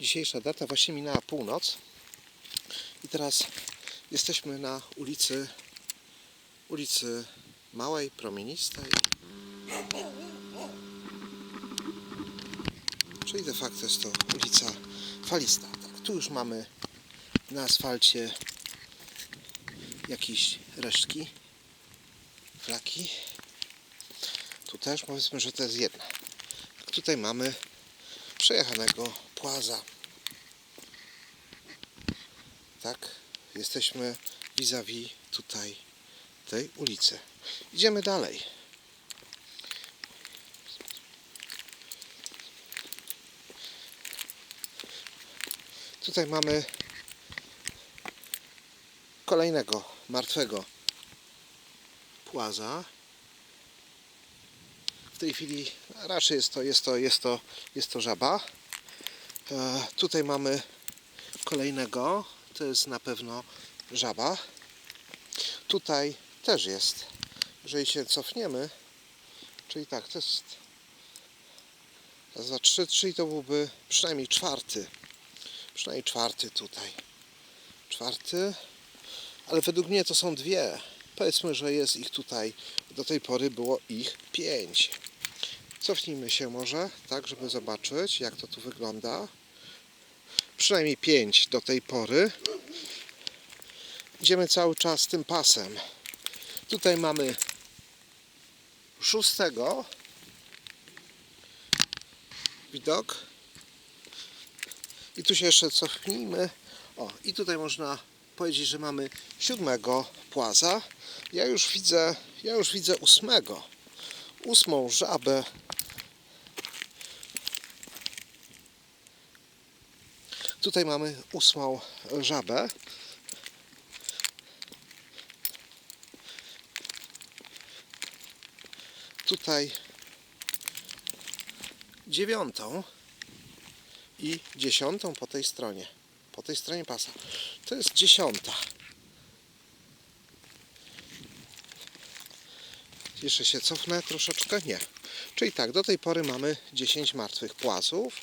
Dzisiejsza data właśnie minęła północ. I teraz jesteśmy na ulicy ulicy Małej, Promienistej. Czyli de facto jest to ulica Falista. Tak, tu już mamy na asfalcie jakieś resztki, flaki. Tu też powiedzmy, że to jest jedna. Tak, tutaj mamy przejechanego płaza. Tak, jesteśmy vis-a-vis tutaj tej ulicy. Idziemy dalej. Tutaj mamy kolejnego martwego płaza. W tej chwili raczej jest to, jest to, jest to, jest to żaba. E, tutaj mamy kolejnego. To jest na pewno żaba. Tutaj też jest. Jeżeli się cofniemy, czyli tak, to jest raz, dwa, trzy, czyli to byłby przynajmniej czwarty. Przynajmniej czwarty tutaj. Czwarty. Ale według mnie to są dwie. Powiedzmy, że jest ich tutaj. Do tej pory było ich pięć. Cofnijmy się może, tak, żeby zobaczyć, jak to tu wygląda. Przynajmniej pięć do tej pory. Idziemy cały czas tym pasem. Tutaj mamy szóstego widok. I tu się jeszcze cofnijmy. O, i tutaj można powiedzieć, że mamy siódmego płaza. Ja już widzę, ja już widzę ósmego. Ósmą żabę. Tutaj mamy ósmą żabę. Tutaj dziewiątą i dziesiątą po tej stronie. Po tej stronie pasa. To jest dziesiąta. Jeszcze się cofnę troszeczkę? Nie. Czyli tak, do tej pory mamy 10 martwych płazów.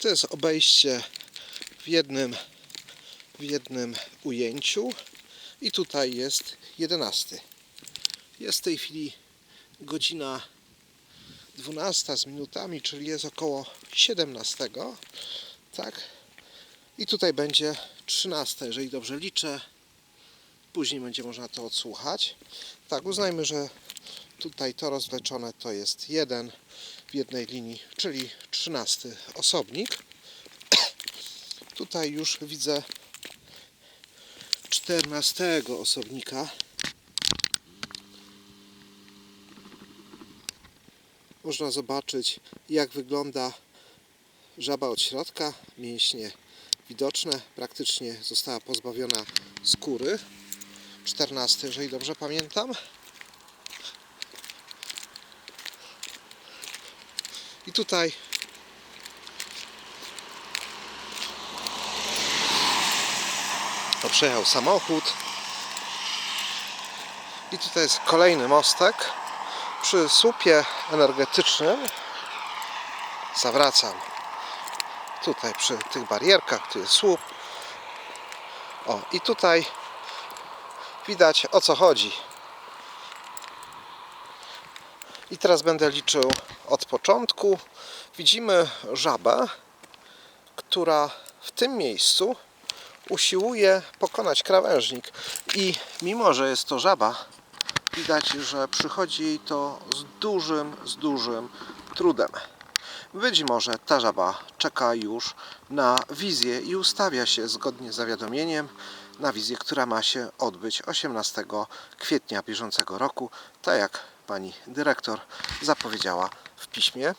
To jest obejście w jednym, w jednym ujęciu. I tutaj jest 11. Jest w tej chwili godzina 12 z minutami, czyli jest około 17. Tak. I tutaj będzie 13, jeżeli dobrze liczę. Później będzie można to odsłuchać. Tak, uznajmy, że tutaj to rozwleczone to jest jeden w jednej linii, czyli 13 osobnik. Tutaj już widzę 14 osobnika. Można zobaczyć jak wygląda żaba od środka. Mięśnie widoczne. Praktycznie została pozbawiona skóry. 14, jeżeli dobrze pamiętam. Tutaj to przejechał samochód. I tutaj jest kolejny mostek. Przy słupie energetycznym zawracam tutaj przy tych barierkach, tu jest słup. O, i tutaj widać o co chodzi. I teraz będę liczył od początku. Widzimy żabę, która w tym miejscu usiłuje pokonać krawężnik. I mimo, że jest to żaba, widać, że przychodzi jej to z dużym, z dużym trudem. Być może ta żaba czeka już na wizję i ustawia się zgodnie z zawiadomieniem na wizję, która ma się odbyć 18 kwietnia bieżącego roku, tak jak pani dyrektor zapowiedziała piśmie.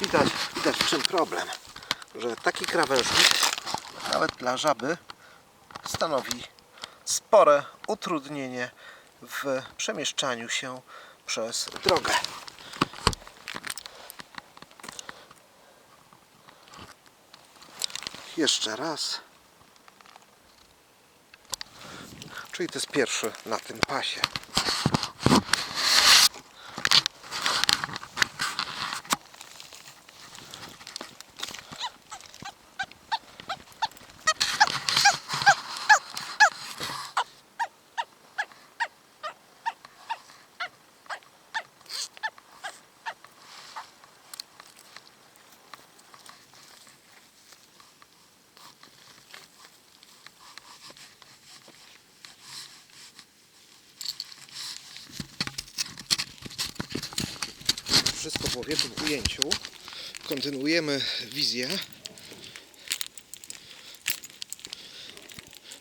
Widać, widać w czym problem, że taki krawężnik nawet dla żaby stanowi spore utrudnienie w przemieszczaniu się przez drogę. Jeszcze raz. Czyli to jest pierwszy na tym pasie. W jednym ujęciu. Kontynuujemy wizję.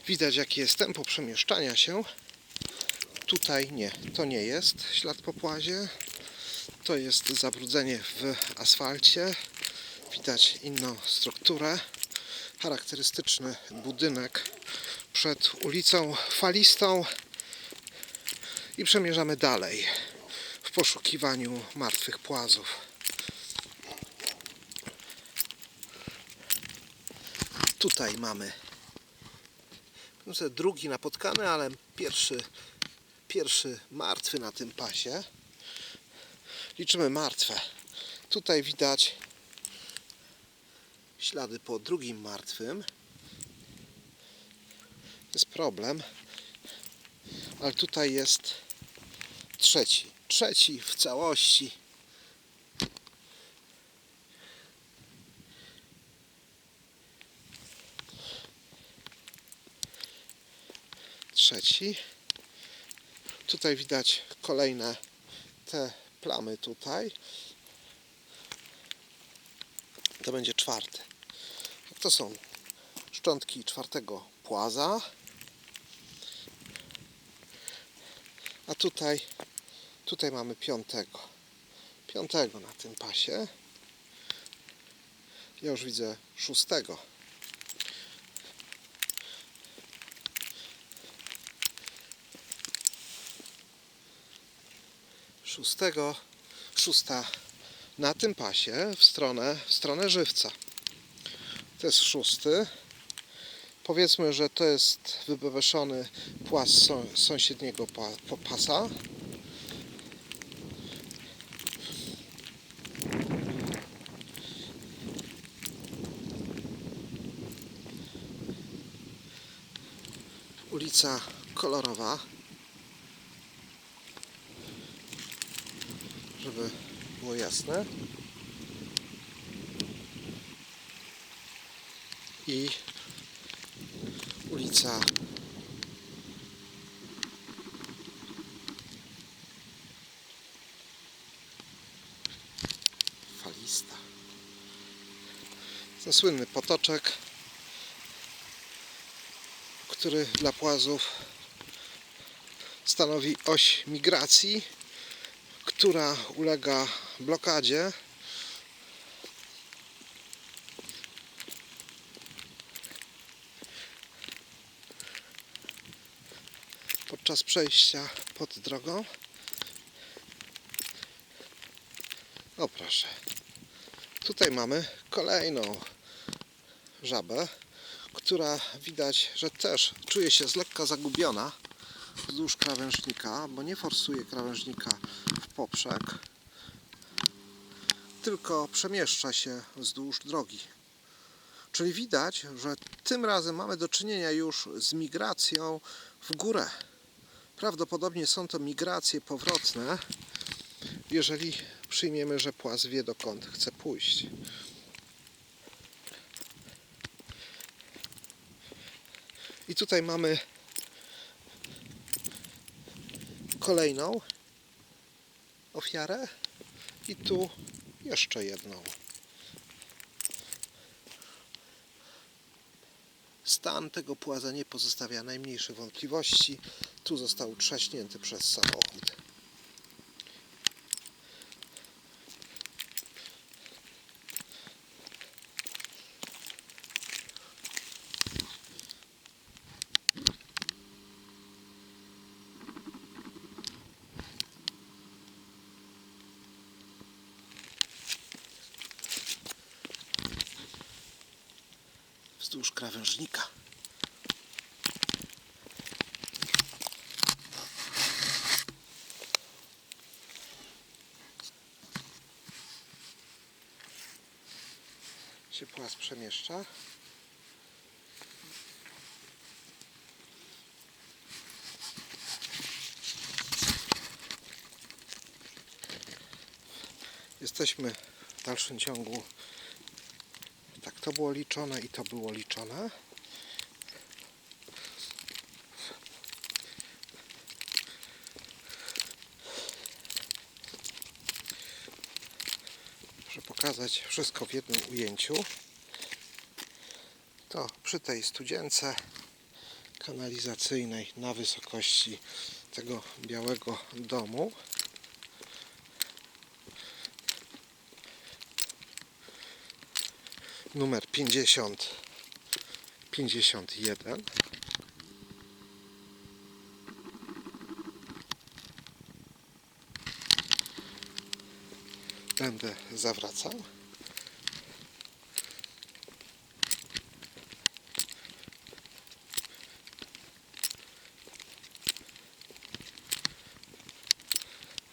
Widać jakie jest tempo przemieszczania się. Tutaj nie, to nie jest ślad po płazie. To jest zabrudzenie w asfalcie. Widać inną strukturę. Charakterystyczny budynek przed ulicą Falistą. I przemierzamy dalej poszukiwaniu martwych płazów. Tutaj mamy drugi napotkany, ale pierwszy, pierwszy martwy na tym pasie. Liczymy martwe. Tutaj widać ślady po drugim martwym. Jest problem, ale tutaj jest trzeci. Trzeci w całości. Trzeci. Tutaj widać kolejne te plamy tutaj. To będzie czwarty. To są szczątki czwartego płaza. A tutaj, tutaj mamy piątego. Piątego na tym pasie. Ja już widzę szóstego. Szóstego, szósta na tym pasie w stronę, w stronę żywca. To jest szósty. Powiedzmy, że to jest wybeweszony płas są- sąsiedniego pasa. Ulica kolorowa. Żeby było jasne. I ulica Falista. Ten słynny potoczek, który dla płazów stanowi oś migracji, która ulega blokadzie podczas przejścia pod drogą. O proszę. Tutaj mamy kolejną żabę, która widać, że też czuje się z lekka zagubiona wzdłuż krawężnika, bo nie forsuje krawężnika w poprzek, tylko przemieszcza się wzdłuż drogi. Czyli widać, że tym razem mamy do czynienia już z migracją w górę. Prawdopodobnie są to migracje powrotne, jeżeli przyjmiemy, że płaz wie dokąd chce pójść. I tutaj mamy kolejną ofiarę i tu jeszcze jedną. Stan tego płaza nie pozostawia najmniejszych wątpliwości. Tu został trzaśnięty przez samochód. Wzdłuż krawężnika. się płas przemieszcza. Jesteśmy w dalszym ciągu. To było liczone i to było liczone. pokazać wszystko w jednym ujęciu. To przy tej studzience kanalizacyjnej na wysokości tego białego domu. Numer 50 51. Będę zawracał.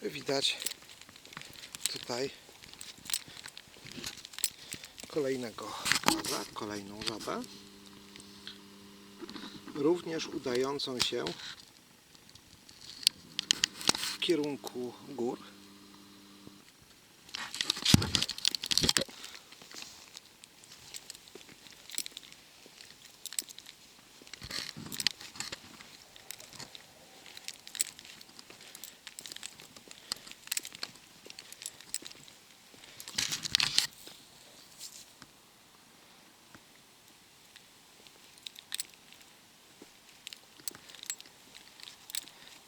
Widać tutaj kolejnego płaza, kolejną żabę. Również udającą się w kierunku gór.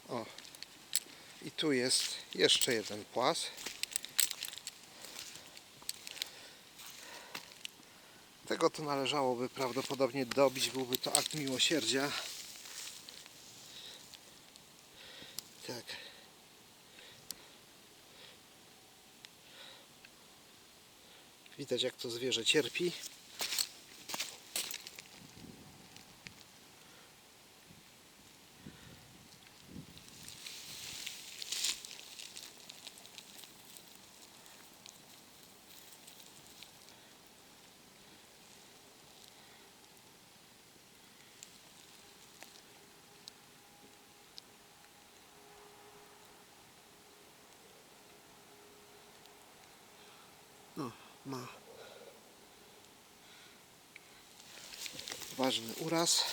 O, i tu jest jeszcze jeden płas. Tego to należałoby prawdopodobnie dobić, byłby to akt miłosierdzia. Tak. Widać jak to zwierzę cierpi. Ma ważny uraz.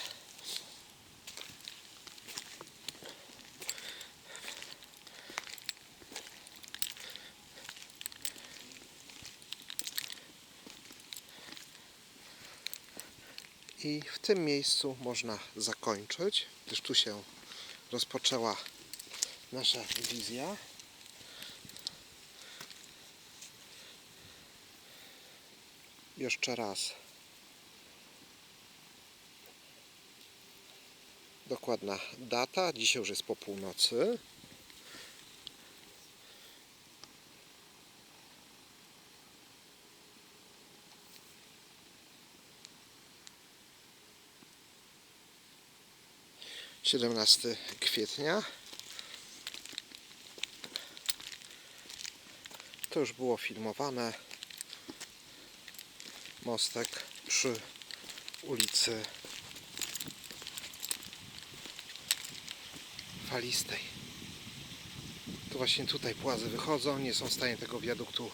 I w tym miejscu można zakończyć, gdyż tu się rozpoczęła nasza wizja. Jeszcze raz. Dokładna data. Dzisiaj już jest po północy. Siedemnasty kwietnia. To już było filmowane mostek przy ulicy Falistej. To właśnie tutaj płazy wychodzą, nie są w stanie tego wiaduktu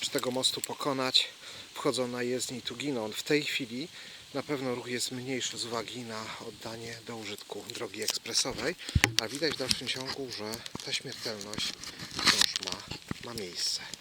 czy tego mostu pokonać. Wchodzą na jezdni i tu giną. W tej chwili na pewno ruch jest mniejszy z uwagi na oddanie do użytku drogi ekspresowej, a widać w dalszym ciągu, że ta śmiertelność wciąż ma, ma miejsce.